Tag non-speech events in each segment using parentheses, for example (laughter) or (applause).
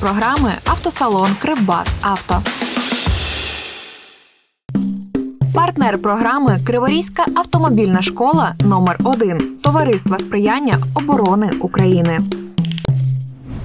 Програми автосалон Кривбас Авто. Партнер програми Криворізька автомобільна школа номер 1 Товариства сприяння оборони України.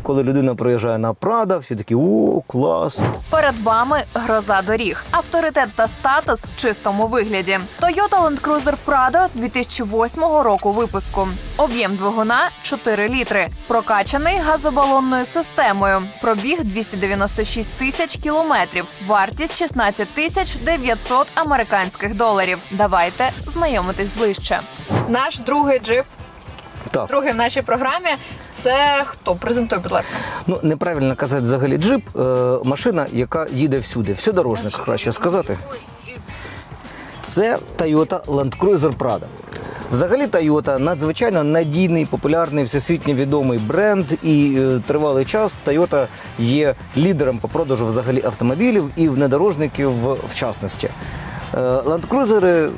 Коли людина приїжджає на Прада, всі такі о, клас. Перед вами гроза доріг, авторитет та статус в чистому вигляді. Toyota Land Cruiser Prado 2008 року випуску. Об'єм двигуна 4 літри. Прокачаний газобалонною системою. Пробіг 296 тисяч кілометрів. Вартість 16 тисяч 900 американських доларів. Давайте знайомитись ближче. Наш другий джип, Так, другий в нашій програмі. Це хто? Презентуй, будь ласка. ну неправильно казати взагалі джип, е, машина, яка їде всюди. Всюдорожник, краще сказати. Це Toyota Land Cruiser Prado. Взагалі Toyota надзвичайно надійний, популярний, всесвітньо відомий бренд, і е, тривалий час Toyota є лідером по продажу взагалі автомобілів і внедорожників в, в частності. Е, Ландкрузери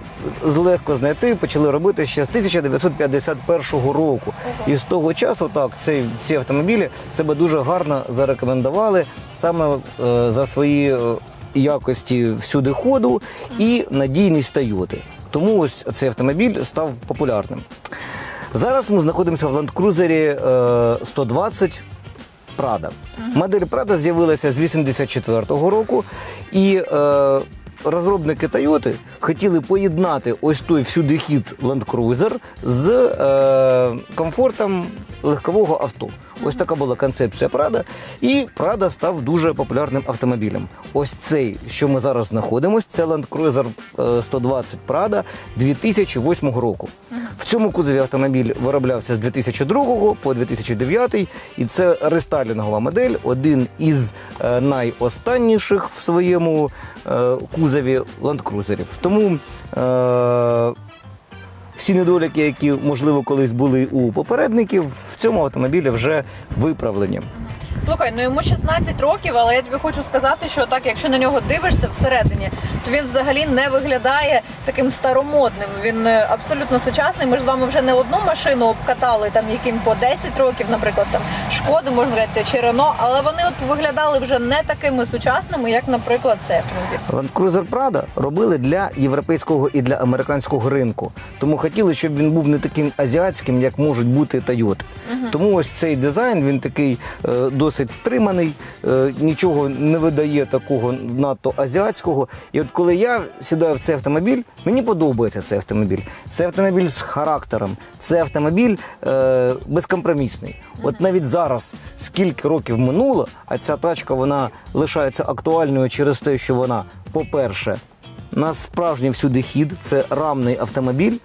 легко знайти почали робити ще з 1951 року. І з того часу так ці, ці автомобілі себе дуже гарно зарекомендували саме е, за свої е, якості всюди ходу і надійність Тойоти. Тому ось цей автомобіль став популярним. Зараз ми знаходимося в ландкрузері е, 120 Prada. Модель Prada з'явилася з 84-го року, і е, розробники Toyota хотіли поєднати ось той всюди хід Land Cruiser з е, комфортом легкового авто. Ось така була концепція Prada. І Prada став дуже популярним автомобілем. Ось цей, що ми зараз знаходимося, це Land Cruiser е, 120 Prada 2008 року. В цьому кузові автомобіль вироблявся з 2002 по 2009, і це рестайлінгова модель, один із е, найостанніших в своєму е, кузові ландкрузерів. Тому е, всі недоліки, які можливо колись були у попередників, цьому автомобілі вже виправлені. Слухай, ну йому 16 років, але я тобі хочу сказати, що так, якщо на нього дивишся всередині, то він взагалі не виглядає таким старомодним. Він е, абсолютно сучасний. Ми ж з вами вже не одну машину обкатали, там яким по 10 років, наприклад, там шкоду можна сказати, чи Рено, але вони от виглядали вже не такими сучасними, як, наприклад, цей автомобіль. Land Cruiser Prada робили для європейського і для американського ринку. Тому хотіли, щоб він був не таким азіатським, як можуть бути Toyota. Тому ось цей дизайн він такий е, досить стриманий, е, нічого не видає такого надто азіатського. І от коли я сідаю в цей автомобіль, мені подобається цей автомобіль. Це автомобіль з характером, це автомобіль е, безкомпромісний. От навіть зараз, скільки років минуло, а ця тачка вона лишається актуальною через те, що вона, по-перше, на справжній всюди хід, це рамний автомобіль.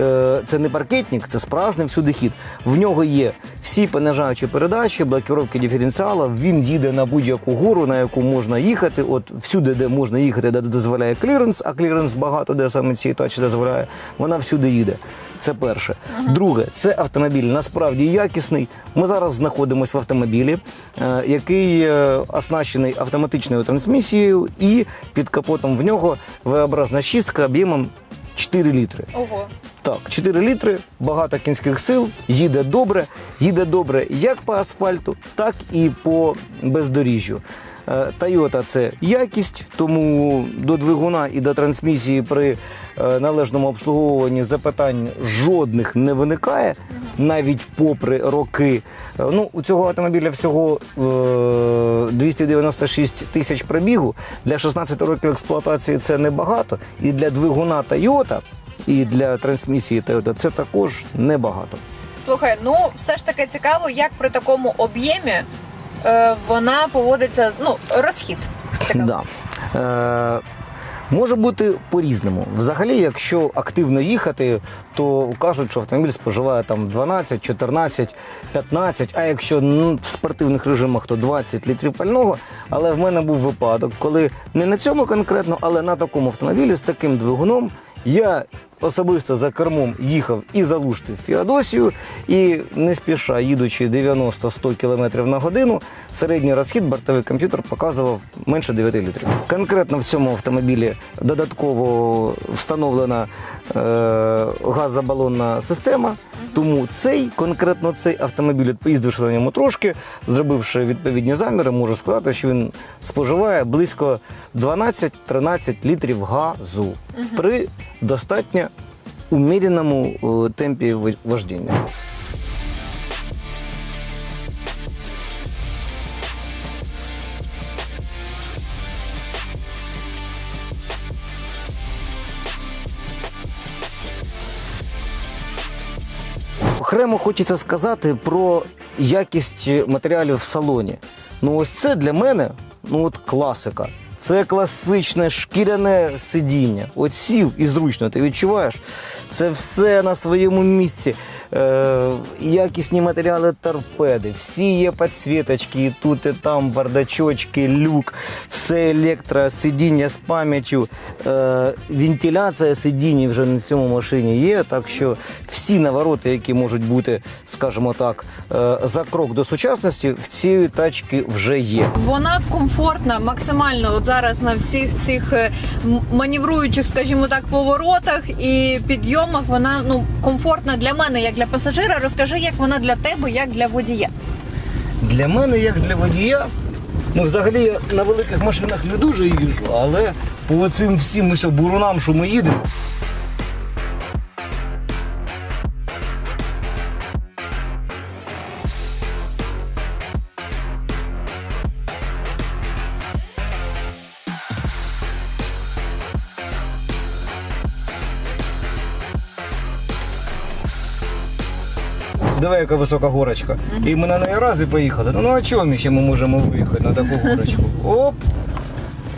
Е, Це не паркетник, це справжній всюди хід. В нього є всі понижаючі передачі, блокировки диференціала. Він їде на будь-яку гору, на яку можна їхати. От всюди, де можна їхати, де дозволяє кліренс, а кліренс багато де саме цій тачі дозволяє. Вона всюди їде. Це перше. Друге, це автомобіль насправді якісний. Ми зараз знаходимося в автомобілі, е, який е, оснащений автоматичною трансмісією, і під капотом в нього V-образна шістка об'ємом 4 літри. Ого. Так, 4 літри, багато кінських сил, їде добре, їде добре як по асфальту, так і по бездоріжжю. Е, Toyota – це якість, тому до двигуна і до трансмісії при е, належному обслуговуванні запитань жодних не виникає, навіть попри роки. Е, Ну, у цього автомобіля всього е, 296 тисяч пробігу. Для 16 років експлуатації це небагато. І для двигуна Toyota, і для трансмісії Toyota це також небагато. Слухай, ну все ж таки цікаво, як при такому об'ємі е, вона поводиться. Ну, розхід. Цікаво. Да. Е, може бути по-різному. Взагалі, якщо активно їхати, то кажуть, що автомобіль споживає там 12, 14, 15, а якщо ну, в спортивних режимах, то 20 літрів пального. Але в мене був випадок, коли не на цьому конкретно, але на такому автомобілі з таким двигуном я особисто за кермом їхав і залуштив Феодосію, і не спіша, їдучи 90-100 км на годину, середній розхід бортовий комп'ютер показував менше 9 літрів. Конкретно в цьому автомобілі додатково встановлена е, газобалонна система. Тому цей конкретно цей автомобіль, поїздивши на ньому трошки, зробивши відповідні заміри, можу сказати, що він споживає близько 12-13 літрів газу при достатньо уміреному е, темпі вож- вождіння. Окремо хочеться сказати про якість матеріалів в салоні. Ну, ось це для мене ну от класика. Це класичне шкіряне сидіння. От сів і зручно, ти відчуваєш? Це все на своєму місці. Е, якісні матеріали торпеди, всі є підсвіточки, і тут і там бардачочки, люк, все електро, сидіння з пам'яттю. Е, вентиляція сидінь вже на цьому машині є. Так що всі навороти, які можуть бути, скажімо так, е, за крок до сучасності, в цієї тачки вже є. Вона комфортна максимально от зараз на всіх цих м- маневруючих, скажімо так, поворотах і підйомах. Вона ну комфортна для мене, як для пасажира. Розкажи, як вона для тебе, як для водія. Для мене, як для водія, ну взагалі я на великих машинах не дуже їжджу, але по цим всім ось бурунам, що ми їдемо. Диви, яка висока горочка. І ми на неї раз і поїхали. Ну, ну а чому ще ми можемо виїхати на таку горочку? Оп!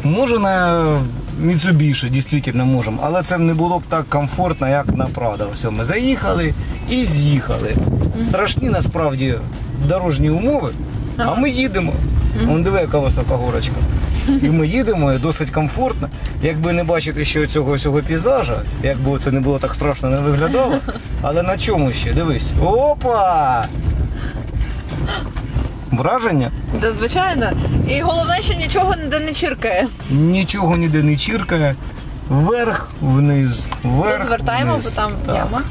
Може на Mitsubishi, дійсно можемо, але це не було б так комфортно, як на Прада. Ось ми заїхали і з'їхали. Страшні насправді дорожні умови, а ми їдемо. Вон диви, яка висока горочка. І ми їдемо, і досить комфортно. Якби не бачити ще цього всього пейзажа, якби це не було так страшно не виглядало. Але на чому ще? Дивись. Опа! Враження? Та звичайно. І головне, що нічого ніде не чіркає. Нічого ніде не чіркає. Вверх, вниз, вверх. Розвертаємо, вниз. бо там Так. яма.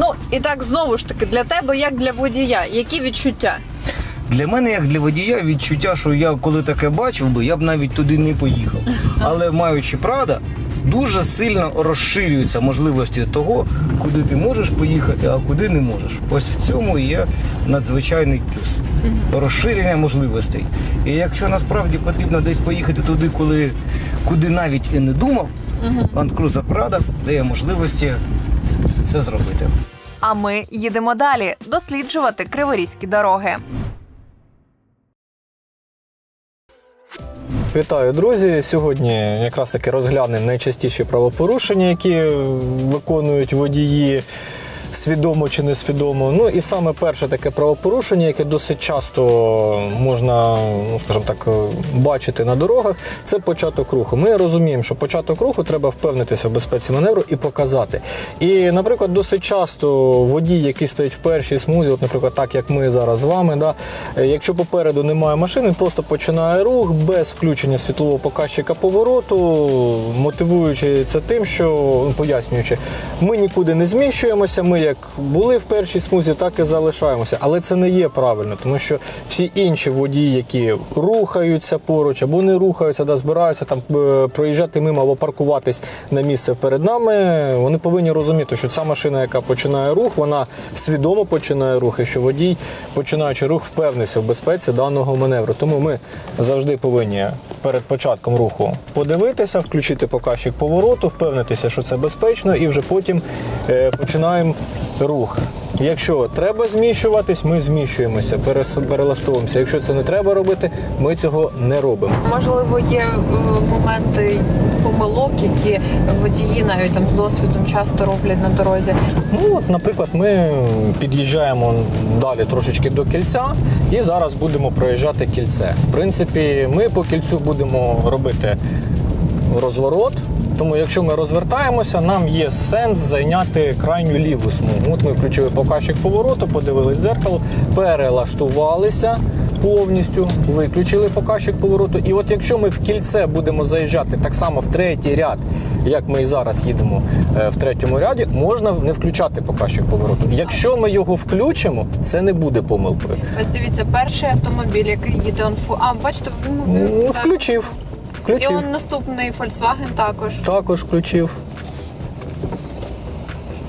Ну і так знову ж таки для тебе, як для водія, які відчуття? Для мене, як для водія, відчуття, що я коли таке бачив би, я б навіть туди не поїхав. Але маючи Прада, дуже сильно розширюються можливості того, куди ти можеш поїхати, а куди не можеш. Ось в цьому і є надзвичайний плюс. Розширення можливостей. І якщо насправді потрібно десь поїхати туди, коли, куди навіть і не думав, Cruiser Prada дає можливості це зробити. А ми їдемо далі досліджувати криворізькі дороги. Вітаю, друзі! Сьогодні якраз таки розглянемо найчастіші правопорушення, які виконують водії. Свідомо чи несвідомо. Ну і саме перше таке правопорушення, яке досить часто можна, ну скажімо так, бачити на дорогах, це початок руху. Ми розуміємо, що початок руху треба впевнитися в безпеці маневру і показати. І, наприклад, досить часто водій, який стоїть в першій смузі, от, наприклад, так як ми зараз з вами, да, е, якщо попереду немає машини, просто починає рух без включення світлового показчика повороту, мотивуючи це тим, що ну, пояснюючи, ми нікуди не зміщуємося. Як були в першій смузі, так і залишаємося. Але це не є правильно, тому що всі інші водії, які рухаються поруч або не рухаються, да, збираються там е, проїжджати мимо або паркуватись на місце перед нами, вони повинні розуміти, що ця машина, яка починає рух, вона свідомо починає рух, і що водій, починаючи рух, впевнився в безпеці даного маневру. Тому ми завжди повинні перед початком руху подивитися, включити показчик повороту, впевнитися, що це безпечно, і вже потім е, починаємо рух. Якщо треба зміщуватись, ми зміщуємося, перелаштовуємося. Якщо це не треба робити, ми цього не робимо. Можливо, є моменти помилок, які водії навіть там з досвідом часто роблять на дорозі. Ну, от, наприклад, ми під'їжджаємо далі трошечки до кільця і зараз будемо проїжджати кільце. В принципі, ми по кільцю будемо робити розворот. Тому, якщо ми розвертаємося, нам є сенс зайняти крайню ліву смугу. От ми включили показчик повороту, подивились дзеркало, перелаштувалися повністю, виключили показчик повороту. І от якщо ми в кільце будемо заїжджати так само в третій ряд, як ми і зараз їдемо е, в третьому ряді, можна не включати показчик повороту. Якщо ми його включимо, це не буде помилкою. Ось дивіться, перший автомобіль, який їде он фу. А, бачите, Ну, включив. І он наступний Volkswagen також. Також включив.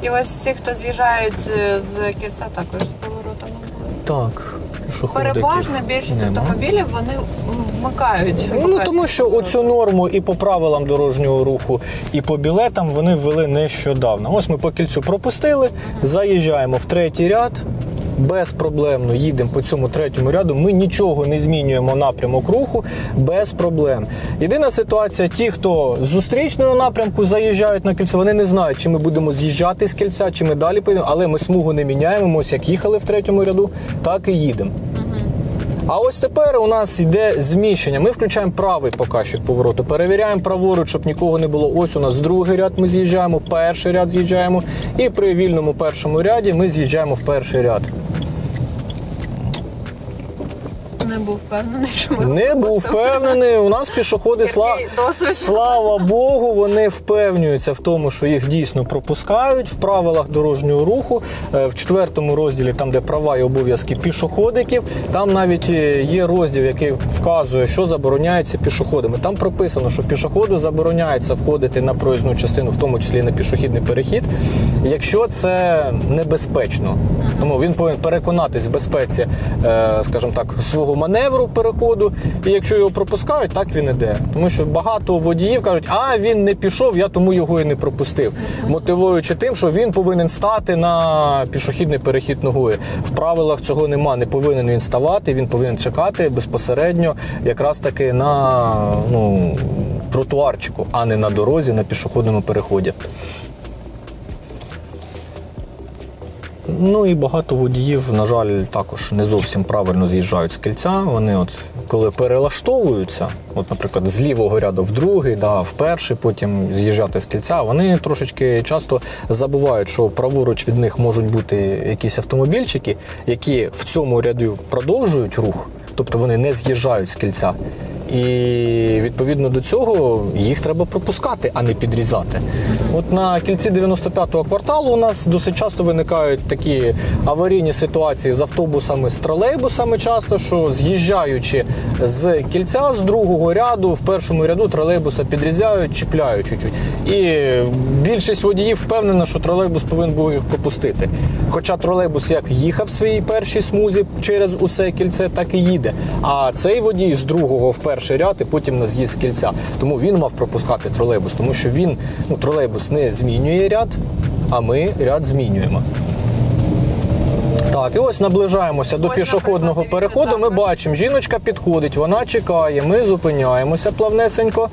І ось всі, хто з'їжджають е, з кільця, також з поворотами були. Так. пішоходиків Переважна більшість нема. автомобілів вони вмикають. Ну тому що оцю норму і по правилам дорожнього руху, і по білетам вони ввели нещодавно. Ось ми по кільцю пропустили, заїжджаємо в третій ряд. Безпроблемно їдемо по цьому третьому ряду. Ми нічого не змінюємо напрямок руху без проблем. Єдина ситуація: ті, хто з зустрічного напрямку заїжджають на кільце, вони не знають, чи ми будемо з'їжджати з кільця, чи ми далі поїдемо, але ми смугу не міняємо. Ось як їхали в третьому ряду, так і їдемо. А ось тепер у нас йде зміщення. Ми включаємо правий показчик повороту, перевіряємо праворуч, щоб нікого не було. Ось у нас другий ряд ми з'їжджаємо, перший ряд з'їжджаємо, і при вільному першому ряді ми з'їжджаємо в перший ряд. Не був впевнений, що ми Не був впевнений. У нас пішоходи сла... слава Богу, вони впевнюються в тому, що їх дійсно пропускають в правилах дорожнього руху. Е, В четвертому розділі, там де права і обов'язки пішоходиків, там навіть е, є розділ, який вказує, що забороняється пішоходами. Там прописано, що пішоходу забороняється входити на проїзну частину, в тому числі на пішохідний перехід, якщо це небезпечно. Тому він повинен переконатись в безпеці, е, скажімо так, свого маневру переходу. І якщо його пропускають, так він іде. Тому що багато водіїв кажуть, а він не пішов, я тому його і не пропустив. Мотивуючи тим, що він повинен стати на пішохідний перехід ногою. В правилах цього нема. Не повинен він ставати, він повинен чекати безпосередньо якраз таки на ну, тротуарчику, а не на дорозі, на пішохідному переході. Ну і багато водіїв, на жаль, також не зовсім правильно з'їжджають з кільця. Вони, от коли перелаштовуються, от, наприклад, з лівого ряду в другий, да, в перший, потім з'їжджати з кільця, вони трошечки часто забувають, що праворуч від них можуть бути якісь автомобільчики, які в цьому ряду продовжують рух, тобто вони не з'їжджають з кільця. І відповідно до цього їх треба пропускати, а не підрізати. От на кільці 95-го кварталу у нас досить часто виникають такі аварійні ситуації з автобусами, з тролейбусами. Часто що з'їжджаючи з кільця з другого ряду, в першому ряду тролейбуса підрізають, чіпляють чуть-чуть. І більшість водіїв впевнена, що тролейбус повинен був їх пропустити. Хоча тролейбус як їхав в своїй першій смузі через усе кільце, так і їде. А цей водій з другого в перший ряд і потім на з'їзд з кільця. Тому він мав пропускати тролейбус, тому що він ну, тролейбус не змінює ряд, а ми ряд змінюємо. Так, і ось наближаємося до Ось, пішохідного переходу. Ми бачимо, жіночка підходить, вона чекає, ми зупиняємося плавнесенько.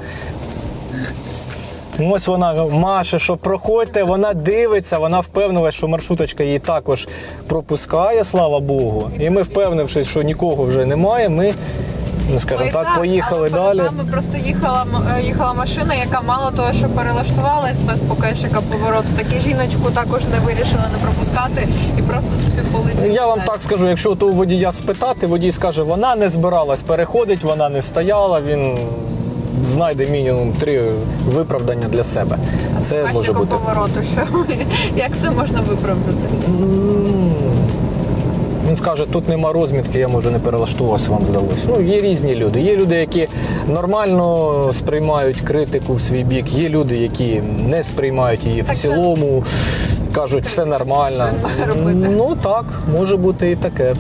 Ось вона маше, що проходьте, вона дивиться, вона впевнилась, що маршруточка її також пропускає, слава Богу. І ми, впевнившись, що нікого вже немає, ми, скажімо Ой, так, поїхали далі. Нами просто їхала їхала машина, яка мало того, що перелаштувалась без покажчика повороту, так і жіночку також не вирішили не пропускати і просто собі полиці. Я вам так скажу, якщо то у водія спитати, водій скаже, вона не збиралась переходить, вона не стояла, він знайде мінімум три виправдання для себе. Це може бути. повороту. Що (laughs) як це можна виправдати? Він скаже, тут нема розмітки, я може не перелаштувався, вам здалося. Ну, є різні люди. Є люди, які нормально сприймають критику в свій бік, є люди, які не сприймають її в цілому, кажуть, все нормально. Ну так, може бути і таке.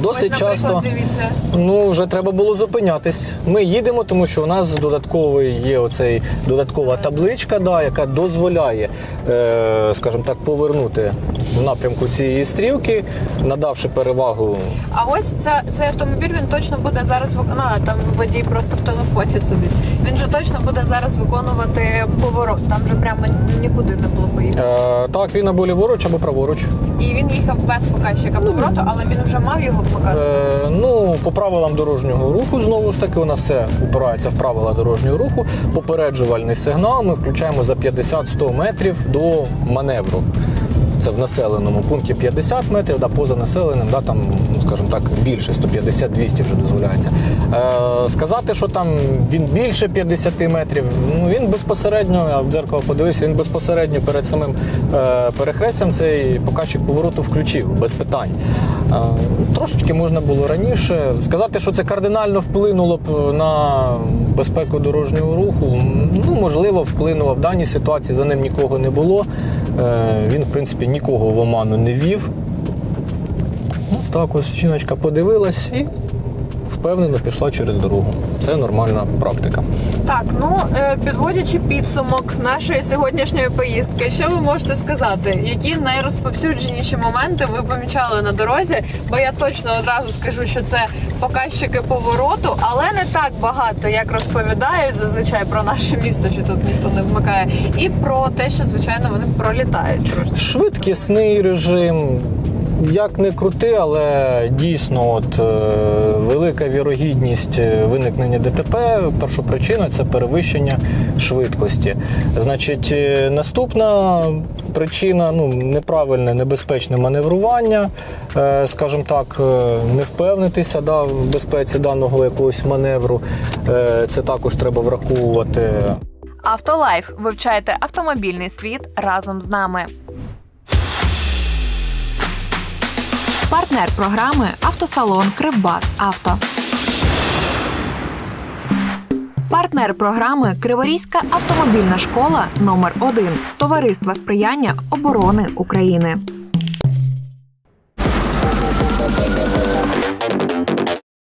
Досить Ось, часто. дивіться. Ну, вже треба було зупинятись. Ми їдемо, тому що у нас додатковий є оцей додаткова табличка, да, яка дозволяє, е, скажімо так, повернути в напрямку цієї стрілки, надавши перевагу А ось ця, цей автомобіль він точно буде зараз вик- ну, там водій просто в телефоні сидить. Він же точно буде зараз виконувати поворот. Там же прямо нікуди не було поїхати. Е, так, він або ліворуч, або праворуч. І він їхав без показчика повороту, але він вже мав його вмикати. Е, ну, по правилам дорожнього руху, знову ж таки, у нас все упирається в правила дорожнього руху. Попереджувальний сигнал ми включаємо за 50-100 метрів до маневру. Це в населеному пункті 50 метрів, да, поза населеним, да, там, ну, скажімо так, більше 150-200 вже дозволяється. Е, сказати, що там він більше 50 метрів, ну він безпосередньо, я в дзеркало подивився, він безпосередньо перед самим е, перехрестям цей показчик повороту включив, без питань. Е, трошечки можна було раніше. Сказати, що це кардинально вплинуло б на безпеку дорожнього руху, ну можливо, вплинуло в даній ситуації, за ним нікого не було. Е, Він, в принципі, нікого в оману не вів. Ось так ось жіночка подивилась і впевнено пішла через дорогу. Це нормальна практика. Так, ну е, підводячи підсумок нашої сьогоднішньої поїздки, що ви можете сказати? Які найрозповсюдженіші моменти ви помічали на дорозі? Бо я точно одразу скажу, що це показчики повороту, але не так багато, як розповідають зазвичай про наше місто, що тут ніхто не вмикає, і про те, що звичайно вони пролітають. Швидкісний режим. Як не крути, але дійсно от, е, велика вірогідність виникнення ДТП. Перша причина це перевищення швидкості. Значить, е, наступна причина ну, неправильне небезпечне маневрування, е, скажімо так, е, не впевнитися да, в безпеці даного якогось маневру. Е, Це також треба враховувати. Автолайф. Вивчайте автомобільний світ разом з нами. Партнер програми автосалон Кривбас Авто. Партнер програми Криворізька автомобільна школа номер 1 Товариства сприяння оборони України.